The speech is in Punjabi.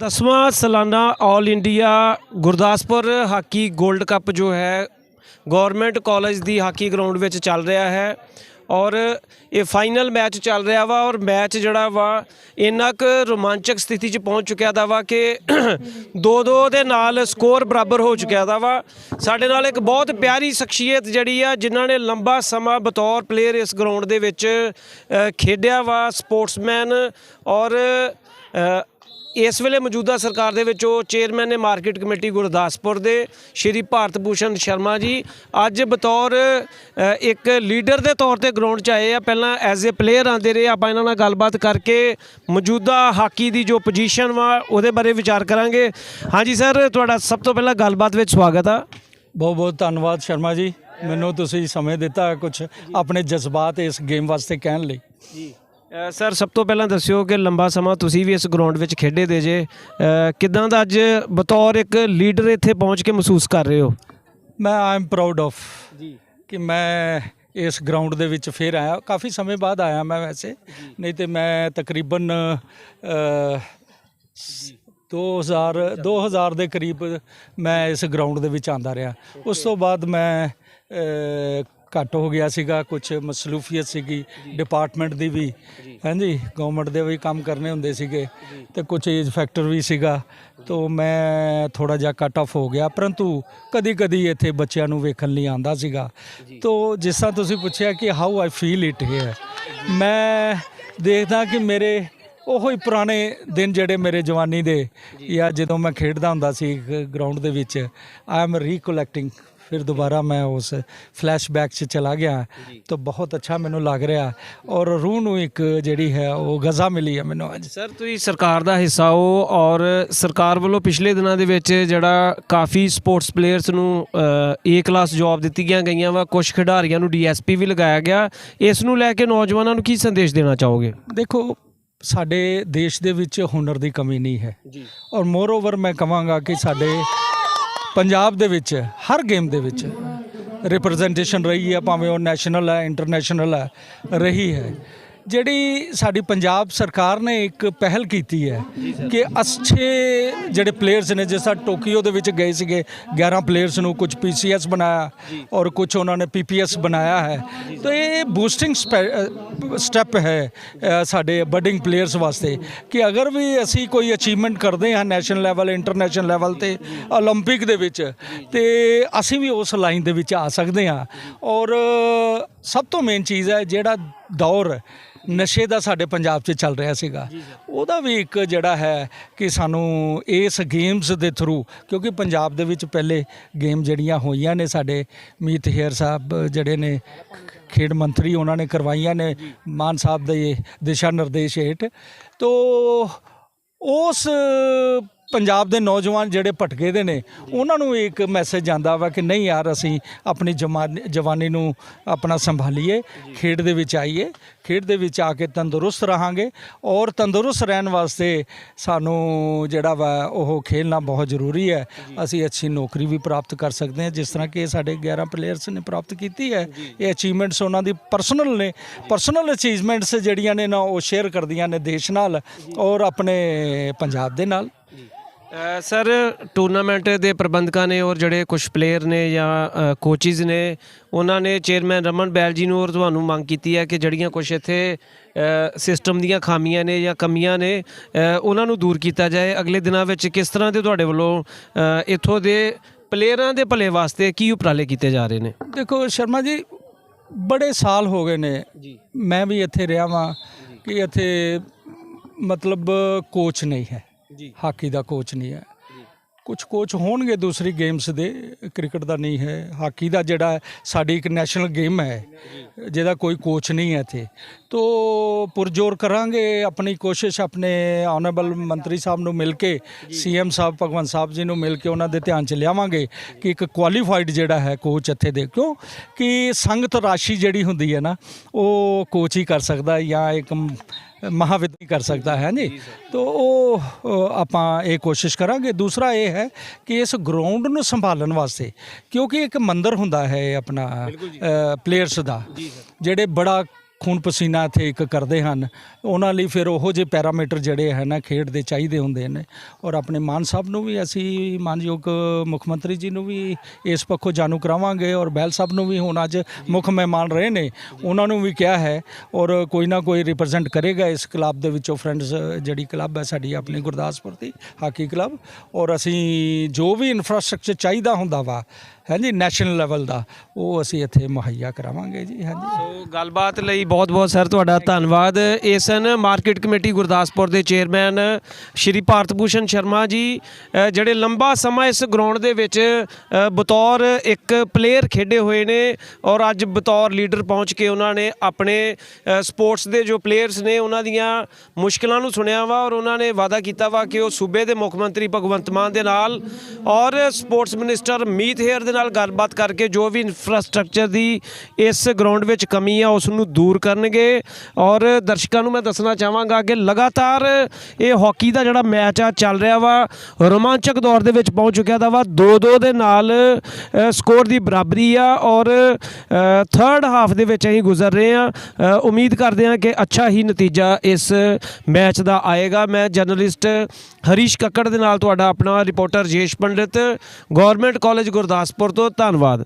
ਦਸਵਾਂ ਸਾਲਾਨਾ all India Gurdaspur hockey gold cup ਜੋ ਹੈ ਗਵਰਨਮੈਂਟ ਕਾਲਜ ਦੀ ਹਾਕੀ ਗਰਾਊਂਡ ਵਿੱਚ ਚੱਲ ਰਿਹਾ ਹੈ ਔਰ ਇਹ ਫਾਈਨਲ ਮੈਚ ਚੱਲ ਰਿਹਾ ਵਾ ਔਰ ਮੈਚ ਜਿਹੜਾ ਵਾ, ਇੰਨਾ ਕੁ ਰੋਮਾਂਚਕ ਸਥਿਤੀ 'ਚ ਪਹੁੰਚ ਚੁੱਕਿਆ ਦਾ ਵਾ ਕਿ 2-2 ਦੇ ਨਾਲ ਸਕੋਰ ਬਰਾਬਰ ਹੋ ਚੁੱਕਿਆ ਦਾ ਵਾ। ਸਾਡੇ ਨਾਲ ਇੱਕ ਬਹੁਤ ਪਿਆਰੀ ਸ਼ਖਸੀਅਤ ਜਿਹੜੀ ਆ, ਜਿਨ੍ਹਾਂ ਨੇ ਲੰਬਾ ਸਮਾਂ ਬਤੌਰ ਪਲੇਅਰ ਇਸ ਗਰਾਊਂਡ ਦੇ ਵਿੱਚ ਖੇਡਿਆ ਵਾ ਸਪੋਰਟਸਮੈਨ ਔਰ ਇਸ ਵੇਲੇ ਮੌਜੂਦਾ ਸਰਕਾਰ ਦੇ ਵਿੱਚ ਉਹ ਚੇਅਰਮੈਨ ਨੇ ਮਾਰਕੀਟ ਕਮੇਟੀ ਗੁਰਦਾਸਪੁਰ ਦੇ ਸ਼੍ਰੀ ਭਾਰਤ ਭੂਸ਼ਣ ਸ਼ਰਮਾ ਜੀ। ਅੱਜ ਬਤੌਰ ਇੱਕ ਲੀਡਰ ਦੇ ਤੌਰ ਤੇ ਗਰਾਊਂਡ 'ਚ ਆਏ ਆ। ਪਹਿਲਾਂ ਐਜ਼ ਅ ਪਲੇਅਰ ਆਂਦੇ ਰਹੇ ਆਪਾਂ ਇਹਨਾਂ ਨਾਲ ਗੱਲਬਾਤ ਕਰਕੇ ਮੌਜੂਦਾ ਹਾਕੀ ਦੀ ਜੋ ਪੋਜੀਸ਼ਨ ਵਾ ਉਹਦੇ ਬਾਰੇ ਵਿਚਾਰ ਕਰਾਂਗੇ। ਹਾਂਜੀ ਸਰ ਤੁਹਾਡਾ ਸਭ ਤੋਂ ਪਹਿਲਾਂ ਗੱਲਬਾਤ ਵਿੱਚ ਸਵਾਗਤ ਆ। ਬਹੁਤ ਬਹੁਤ ਧੰਨਵਾਦ ਸ਼ਰਮਾ ਜੀ। ਮੈਨੂੰ ਤੁਸੀਂ ਸਮੇਂ ਦਿੱਤਾ ਕੁਝ ਆਪਣੇ ਜਜ਼ਬਾਤ ਇਸ ਗੇਮ ਵਾਸਤੇ ਕਹਿਣ ਲਈ। ਜੀ। ਸਰ ਸਭ ਤੋਂ ਪਹਿਲਾਂ ਦੱਸਿਓ ਕਿ ਲੰਬਾ ਸਮਾਂ ਤੁਸੀਂ ਵੀ ਇਸ ਗਰਾਊਂਡ ਵਿੱਚ ਖੇਡੇ ਦੇ ਜੇ। ਕਿੱਦਾਂ ਦਾ ਅੱਜ ਬਤੌਰ ਇੱਕ ਲੀਡਰ ਇੱਥੇ ਪਹੁੰਚ ਕੇ ਮਹਿਸੂਸ ਕਰ ਰਹੇ ਹੋ? ਮੈਂ ਆਈ ਐਮ ਪ੍ਰਾਊਡ ਆਫ ਜੀ। ਕਿ ਮੈਂ ਇਸ ਗਰਾਊਂਡ ਦੇ ਵਿੱਚ ਫੇਰ ਆਇਆ। ਕਾਫੀ ਸਮੇਂ ਬਾਅਦ ਆਇਆ ਮੈਂ ਵੈਸੇ। ਨਹੀਂ ਤੇ ਮੈਂ ਤਕਰੀਬਨ ਅ, 2000 2000 ਦੇ ਕਰੀਬ ਮੈਂ ਇਸ ਗਰਾਊਂਡ ਦੇ ਵਿੱਚ ਆਂਦਾ ਰਿਹਾ। ਉਸ ਤੋਂ ਬਾਅਦ ਮੈਂ ਘੱਟ ਹੋ ਗਿਆ ਸੀਗਾ ਕੁਝ ਮਸਲੂਫੀਅਤ ਸੀਗੀ ਡਿਪਾਰਟਮੈਂਟ ਦੀ ਵੀ। ਹਾਂਜੀ ਗਵਰਨਮੈਂਟ ਦੇ ਵੀ ਕੰਮ ਕਰਨੇ ਹੁੰਦੇ ਸੀਗੇ ਤੇ ਕੁਝ ਏਜ ਫੈਕਟਰ ਵੀ ਸੀਗਾ। ਤੋਂ ਮੈਂ ਥੋੜਾ ਜਿਹਾ ਕੱਟ ਆਫ ਹੋ ਗਿਆ ਪਰੰਤੂ ਕਦੀ ਕਦੀ ਇੱਥੇ ਬੱਚਿਆਂ ਨੂੰ ਵੇਖਣ ਲਈ ਆਂਦਾ ਸੀਗਾ। ਤੋਂ ਜਿਸ ਤਰ੍ਹਾਂ ਤੁਸੀਂ ਪੁੱਛਿਆ ਕਿ how I feel it here ਮੈਂ ਦੇਖਦਾ ਕਿ ਮੇਰੇ ਉਹੋ ਹੀ ਪੁਰਾਣੇ ਦਿਨ ਜਿਹੜੇ ਮੇਰੇ ਜਵਾਨੀ ਦੇ ਜਾਂ। ਜਦੋਂ ਮੈਂ ਖੇਡਦਾ ਹੁੰਦਾ ਸੀ ਗਰਾਊਂਡ ਦੇ ਵਿੱਚ ਆਈ ਐਮ ਰੀਕੋਲੈਕਟਿੰਗ ਫਿਰ ਦੁਬਾਰਾ ਮੈਂ ਉਸ ਫਲੈਸ਼ਬੈਕ 'ਚ ਚਲਾ ਗਿਆ ਤਾਂ ਬਹੁਤ ਅੱਛਾ ਮੈਨੂੰ ਲੱਗ ਰਿਹਾ ਔਰ ਰੂਹ ਨੂੰ ਇੱਕ ਜਿਹੜੀ ਹੈ ਉਹ ਗਜ਼ਾ ਮਿਲੀ ਹੈ ਮੈਨੂੰ ਅੱਜ। ਸਰ ਤੁਸੀਂ ਸਰਕਾਰ ਦਾ ਹਿੱਸਾ ਹੋ ਔਰ ਸਰਕਾਰ ਵੱਲੋਂ ਪਿਛਲੇ ਦਿਨਾਂ ਦੇ ਵਿੱਚ ਜਿਹੜਾ ਕਾਫੀ ਸਪੋਰਟਸ ਪਲੇਅਰਸ ਨੂੰ ਏ ਕਲਾਸ ਜੌਬ ਦਿੱਤੀਆਂ ਗਈਆਂ ਵਾ ਕੁਝ ਖਿਡਾਰੀਆਂ ਨੂੰ ਡੀਐਸਪੀ ਵੀ ਲਗਾਇਆ ਗਿਆ। ਇਸ ਨੂੰ ਲੈ ਕੇ ਨੌਜਵਾਨਾਂ ਨੂੰ ਕੀ ਸੰਦੇਸ਼ ਦੇਣਾ ਚਾਹੋਗੇ? ਦੇਖੋ ਸਾਡੇ ਦੇਸ਼ ਦੇ ਵਿੱਚ ਹੁਨਰ ਦੀ ਕਮੀ ਨਹੀਂ ਹੈ। ਜੀ। ਔਰ ਮੋਰ ਓਵਰ ਮੈਂ ਕਹਾਂਗਾ ਕਿ ਸਾਡੇ ਪੰਜਾਬ ਦੇ ਵਿੱਚ, ਹਰ ਗੇਮ ਦੇ ਵਿੱਚ ਰਿਪਰੈਜ਼ੈਂਟੇਸ਼ਨ ਰਹੀ ਹੈ, ਭਾਵੇਂ ਉਹ ਨੈਸ਼ਨਲ ਹੈ ਇੰਟਰਨੈਸ਼ਨਲ ਹੈ, ਰਹੀ ਹੈ। ਜਿਹੜੀ ਸਾਡੀ ਪੰਜਾਬ ਸਰਕਾਰ ਨੇ ਇੱਕ ਪਹਿਲ ਕੀਤੀ ਹੈ ਕਿ ਅੱਛੇ ਜਿਹੜੇ ਪਲੇਅਰਸ ਨੇ ਜਿਸ ਤਰ੍ਹਾਂ ਟੋਕੀਓ ਦੇ ਵਿੱਚ ਗਏ ਸੀਗੇ 11 ਪਲੇਅਰਸ ਨੂੰ ਕੁਝ ਪੀਸੀਐਸ ਬਣਾਇਆ ਔਰ ਕੁਝ ਉਹਨਾਂ ਨੇ ਪੀਪੀਐਸ ਬਣਾਇਆ ਹੈ ਤਾਂ ਇਹ ਬੂਸਟਿੰਗ ਸਟੈਪ ਹੈ ਅ, ਸਾਡੇ ਬਡਿੰਗ ਪਲੇਅਰਸ ਵਾਸਤੇ ਕਿ ਅਗਰ ਵੀ ਅਸੀਂ ਕੋਈ ਅਚੀਵਮੈਂਟ ਕਰਦੇ ਹਾਂ ਨੈਸ਼ਨਲ ਲੈਵਲ ਇੰਟਰਨੈਸ਼ਨਲ ਲੈਵਲ ਤੇ 올림픽 ਦੇ ਵਿੱਚ ਤੇ ਅਸੀਂ ਵੀ ਉਸ ਲਾਈਨ ਦੇ ਵਿੱਚ ਆ ਸਕਦੇ ਹਾਂ ਔਰ ਸਭ ਤੋਂ ਮੇਨ ਚੀਜ਼ ਹੈ ਜਿਹੜਾ ਦੌਰ ਨਸ਼ੇ ਦਾ ਸਾਡੇ ਪੰਜਾਬ 'ਚ ਚੱਲ ਰਿਹਾ ਸੀਗਾ। ਉਹਦਾ ਵੀ ਇੱਕ ਜਿਹੜਾ ਹੈ ਕਿ ਸਾਨੂੰ ਇਸ ਗੇਮਸ ਦੇ ਥਰੂ ਕਿਉਂਕਿ ਪੰਜਾਬ ਦੇ ਵਿੱਚ ਪਹਿਲੇ ਗੇਮ ਜਿਹੜੀਆਂ ਹੋਈਆਂ ਨੇ ਸਾਡੇ ਮੀਤ ਹੇਅਰ ਸਾਹਿਬ ਜਿਹੜੇ ਨੇ ਖੇਡ ਮੰਤਰੀ ਉਹਨਾਂ ਨੇ ਕਰਵਾਈਆਂ ਨੇ ਮਾਨ ਸਾਹਿਬ ਦੇ ਦਿਸ਼ਾ ਨਿਰਦੇਸ਼ ਹੇਠ। ਤੋ ਉਸ ਪੰਜਾਬ ਦੇ ਨੌਜਵਾਨ ਜਿਹੜੇ ਭਟਕੇ ਦੇ ਨੇ, ਉਹਨਾਂ ਨੂੰ ਇੱਕ ਮੈਸੇਜ ਜਾਂਦਾ ਵਾ ਕਿ ਨਹੀਂ ਯਾਰ, ਅਸੀਂ ਆਪਣੀ ਜਮਾਨ- ਜਵਾਨੀ ਨੂੰ ਆਪਣਾ ਸੰਭਾਲੀਏ, ਖੇਡ ਦੇ ਵਿੱਚ ਆਈਏ, ਖੇਡ ਦੇ ਵਿੱਚ ਆ ਕੇ ਤੰਦਰੁਸਤ ਰਹਾਂਗੇ ਔਰ ਤੰਦਰੁਸਤ ਰਹਿਣ ਵਾਸਤੇ ਸਾਨੂੰ ਜਿਹੜਾ ਵਾ ਉਹ ਖੇਲਣਾ ਬਹੁਤ ਜ਼ਰੂਰੀ ਹੈ। ਅਸੀਂ ਅੱਛੀ ਨੌਕਰੀ ਵੀ ਪ੍ਰਾਪਤ ਕਰ ਸਕਦੇ ਹਾਂ, ਜਿਸ ਤਰ੍ਹਾਂ ਕਿ ਸਾਡੇ 11 ਪਲੇਅਰਸ ਨੇ ਪ੍ਰਾਪਤ ਕੀਤੀ ਹੈ। ਇਹ ਅਚੀਵਮੈਂਟਸ ਉਹਨਾਂ ਦੀ ਪਰਸਨਲ ਨੇ ਪਰਸਨਲ ਅਚੀਵਮੈਂਟਸ ਜਿਹੜੀਆਂ ਨੇ ਨਾ ਉਹ ਸ਼ੇਅਰ ਕਰਦੀਆਂ ਨੇ ਦੇਸ਼ ਨਾਲ ਔਰ ਆਪਣੇ ਪੰਜਾਬ ਦੇ ਨਾਲ। ਸਰ ਟੂਰਨਾਮੈਂਟ ਦੇ ਪ੍ਰਬੰਧਕਾਂ ਨੇ ਔਰ ਜਿਹੜੇ ਕੁਝ ਪਲੇਅਰ ਨੇ ਜਾਂ ਕੋਚਿਸ ਨੇ ਉਹਨਾਂ ਨੇ ਚੇਅਰਮੈਨ ਰਮਨ ਬੈਲ ਜੀ ਨੂੰ ਔਰ ਤੁਹਾਨੂੰ ਮੰਗ ਕੀਤੀ ਹੈ ਕਿ ਜਿਹੜੀਆਂ ਕੁਝ ਇੱਥੇ ਸਿਸਟਮ ਦੀਆਂ ਖਾਮੀਆਂ ਨੇ ਜਾਂ ਕਮੀਆਂ ਨੇ ਉਹਨਾਂ ਨੂੰ ਦੂਰ ਕੀਤਾ ਜਾਏ। ਅਗਲੇ ਦਿਨਾਂ ਵਿੱਚ ਕਿਸ ਤਰ੍ਹਾਂ ਦੇ ਤੁਹਾਡੇ ਵੱਲੋਂ ਇੱਥੋਂ ਦੇ ਪਲੇਅਰਾਂ ਦੇ ਭਲੇ ਵਾਸਤੇ ਕੀ ਉਪਰਾਲੇ ਕੀਤੇ ਜਾ ਰਹੇ ਨੇ? ਦੇਖੋ ਸ਼ਰਮਾ ਜੀ ਬੜੇ ਸਾਲ ਹੋ ਗਏ ਨੇ। ਮੈਂ ਵੀ ਇੱਥੇ ਰਿਹਾ ਵਾਂ ਕਿ ਇੱਥੇ ਮਤਲਬ ਕੋਚ ਨਹੀਂ ਹੈ। ਜੀ। ਹਾਕੀ ਦਾ ਕੋਚ ਨਹੀਂ ਹੈ। ਕੁਝ ਕੋਚ ਹੋਣਗੇ ਦੂਸਰੀ ਗੇਮਸ ਦੇ ਕ੍ਰਿਕਟ ਦਾ ਨਹੀਂ ਹੈ। ਹਾਕੀ ਦਾ ਜਿਹੜਾ ਸਾਡੀ ਇੱਕ ਨੈਸ਼ਨਲ ਗੇਮ ਹੈ ਜਿਹਦਾ ਕੋਈ ਕੋਚ ਨਹੀਂ ਹੈ ਇੱਥੇ। ਤੋ ਪੁਰਜੋਰ ਕਰਾਂਗੇ ਆਪਣੀ ਕੋਸ਼ਿਸ਼ ਆਪਣੇ ਆਨਰੇਬਲ ਮੰਤਰੀ ਸਾਹਿਬ ਨੂੰ ਮਿਲ ਕੇ ਸੀਐਮ ਸਾਹਿਬ ਭਗਵੰਤ ਸਾਹਿਬ ਜੀ ਨੂੰ ਮਿਲ ਕੇ ਉਹਨਾਂ ਦੇ ਧਿਆਨ ਚ ਲਿਆਵਾਂਗੇ ਕਿ ਇੱਕ ਕੁਆਲੀਫਾਈਡ ਜਿਹੜਾ ਹੈ ਕੋਚ ਇੱਥੇ ਦੇ। ਕਿਉਂ? ਕਿ ਸੰਗਤ ਰਾਸ਼ੀ ਜਿਹੜੀ ਹੁੰਦੀ ਹੈ ਨਾ ਉਹ ਕੋਚ ਹੀ ਕਰ ਸਕਦਾ ਜਾਂ ਇੱਕ ਮਹਾਵਿਦ ਨਹੀਂ ਕਰ ਸਕਦਾ ਹੈ ਨਹੀਂ ਤੋ ਉਹ ਆਪਾਂ ਇਹ ਕੋਸ਼ਿਸ਼ ਕਰਾਂਗੇ। ਦੂਸਰਾ ਇਹ ਹੈ ਕਿ ਇਸ ਗਰਾਊਂਡ ਨੂੰ ਸੰਭਾਲਣ ਵਾਸਤੇ ਕਿਉਂਕਿ ਇੱਕ ਮੰਦਰ ਹੁੰਦਾ ਹੈ ਆਪਣਾ ਪਲੇਅਰਸ ਦਾ ਜਿਹੜੇ ਬੜਾ ਖੂਨ ਪਸੀਨਾ ਇੱਥੇ ਇੱਕ ਕਰਦੇ ਹਨ। ਉਹਨਾਂ ਲਈ ਫਿਰ ਉਹੋ ਜਿਹੇ ਪੈਰਾਮੀਟਰ ਜਿਹੜੇ ਹੈ ਨਾ, ਖੇਡ ਦੇ ਚਾਹੀਦੇ ਹੁੰਦੇ ਨੇ। ਔਰ ਆਪਣੇ ਮਾਨ ਸਾਹਿਬ ਨੂੰ ਵੀ, ਅਸੀਂ ਮਾਨਯੋਗ ਮੁੱਖ ਮੰਤਰੀ ਜੀ ਨੂੰ ਵੀ ਇਸ ਪੱਖੋਂ ਜਾਣੂ ਕਰਾਵਾਂਗੇ। ਔਰ ਬੈਲ ਸਾਹਿਬ ਨੂੰ ਵੀ ਹੁਣ ਅੱਜ ਮੁੱਖ ਮਹਿਮਾਨ ਰਹੇ ਨੇ। ਉਹਨਾਂ ਨੂੰ ਵੀ ਕਿਹਾ ਹੈ। ਔਰ ਕੋਈ ਨਾ ਕੋਈ ਰਿਪਰੈਜ਼ੈਂਟ ਕਰੇਗਾ ਇਸ ਕਲੱਬ ਦੇ ਵਿੱਚੋਂ ਫਰੈਂਡਸ, ਜਿਹੜੀ ਕਲੱਬ ਹੈ ਸਾਡੀ ਆਪਣੀ, ਗੁਰਦਾਸਪੁਰ ਦੀ ਹਾਕੀ ਕਲੱਬ। ਔਰ ਅਸੀਂ ਜੋ ਵੀ ਇਨਫਰਾਸਟ੍ਰਕਚਰ ਚਾਹੀਦਾ ਹੁੰਦਾ ਵਾ ਹਾਂਜੀ ਨੈਸ਼ਨਲ ਲੈਵਲ ਦਾ। ਉਹ ਅਸੀਂ ਇੱਥੇ ਮੁਹੱਈਆ ਕਰਾਵਾਂਗੇ ਜੀ ਹਾਂਜੀ। ਸੋ ਗੱਲਬਾਤ ਲਈ ਬਹੁਤ-ਬਹੁਤ ਸਰ ਤੁਹਾਡਾ ਧੰਨਵਾਦ। ਇਹ ਸਨ ਮਾਰਕੀਟ ਕਮੇਟੀ ਗੁਰਦਾਸਪੁਰ ਦੇ ਚੇਅਰਮੈਨ ਸ਼੍ਰੀ ਭਾਰਤ ਭੂਸ਼ਣ ਸ਼ਰਮਾ ਜੀ ਅ, ਜਿਹੜੇ ਲੰਬਾ ਸਮਾਂ ਇਸ ਗਰਾਊਂਡ ਦੇ ਵਿੱਚ ਅ, ਬਤੌਰ ਇੱਕ ਪਲੇਅਰ ਖੇਡੇ ਹੋਏ ਨੇ ਔਰ ਅੱਜ ਬਤੌਰ ਲੀਡਰ ਪਹੁੰਚ ਕੇ ਉਹਨਾਂ ਨੇ ਆਪਣੇ ਸਪੋਰਟਸ ਦੇ ਜੋ ਪਲੇਅਰਸ ਨੇ ਉਹਨਾਂ ਦੀਆਂ ਮੁਸ਼ਕਲਾਂ ਨੂੰ ਸੁਣਿਆ ਵਾ ਔਰ ਉਹਨਾਂ ਨੇ ਵਾਅਦਾ ਕੀਤਾ ਵਾ ਕਿ ਉਹ ਸੂਬੇ ਦੇ ਮੁੱਖ ਮੰਤਰੀ ਭਗਵੰਤ ਮਾਨ ਦੇ ਨਾਲ ਔਰ ਸਪੋਰਟਸ ਮਿਨਿਸਟਰ ਮੀਤ ਹੇਅਰ ਦੇ ਨਾਲ ਨਾਲ ਗੱਲਬਾਤ ਕਰਕੇ ਜੋ ਵੀ ਇਨਫਰਾਸਟ੍ਰਕਚਰ ਦੀ ਇਸ ਗਰਾਊਂਡ ਵਿੱਚ ਕਮੀ ਆ, ਉਸ ਨੂੰ ਦੂਰ ਕਰਨਗੇ। ਔਰ ਦਰਸ਼ਕਾਂ ਨੂੰ ਮੈਂ ਦੱਸਣਾ ਚਾਹਾਂਗਾ ਕਿ ਲਗਾਤਾਰ ਇਹ ਹਾਕੀ ਦਾ ਜਿਹੜਾ ਮੈਚ ਆ, ਚੱਲ ਰਿਹਾ ਵਾ, ਰੋਮਾਂਚਕ ਦੌਰ ਦੇ ਵਿੱਚ ਪਹੁੰਚ ਚੁੱਕਿਆ ਦਾ ਵਾ। 2-2 ਦੇ ਨਾਲ ਸਕੋਰ ਦੀ ਬਰਾਬਰੀ ਆ ਔਰ ਥਰਡ ਹਾਫ ਦੇ ਵਿੱਚ ਅਸੀਂ ਗੁਜ਼ਰ ਰਹੇ ਆ ਉਮੀਦ ਕਰਦੇ ਹਾਂ ਕਿ ਅੱਛਾ ਹੀ ਨਤੀਜਾ ਇਸ ਮੈਚ ਦਾ ਆਏਗਾ। ਮੈਂ ਜਰਨਲਿਸਟ ਹਰੀਸ਼ ਕੱਕੜ ਦੇ ਨਾਲ ਤੁਹਾਡਾ ਆਪਣਾ reporter Jesh Pandit government college Gurdaspur ਤੋਂ ਧੰਨਵਾਦ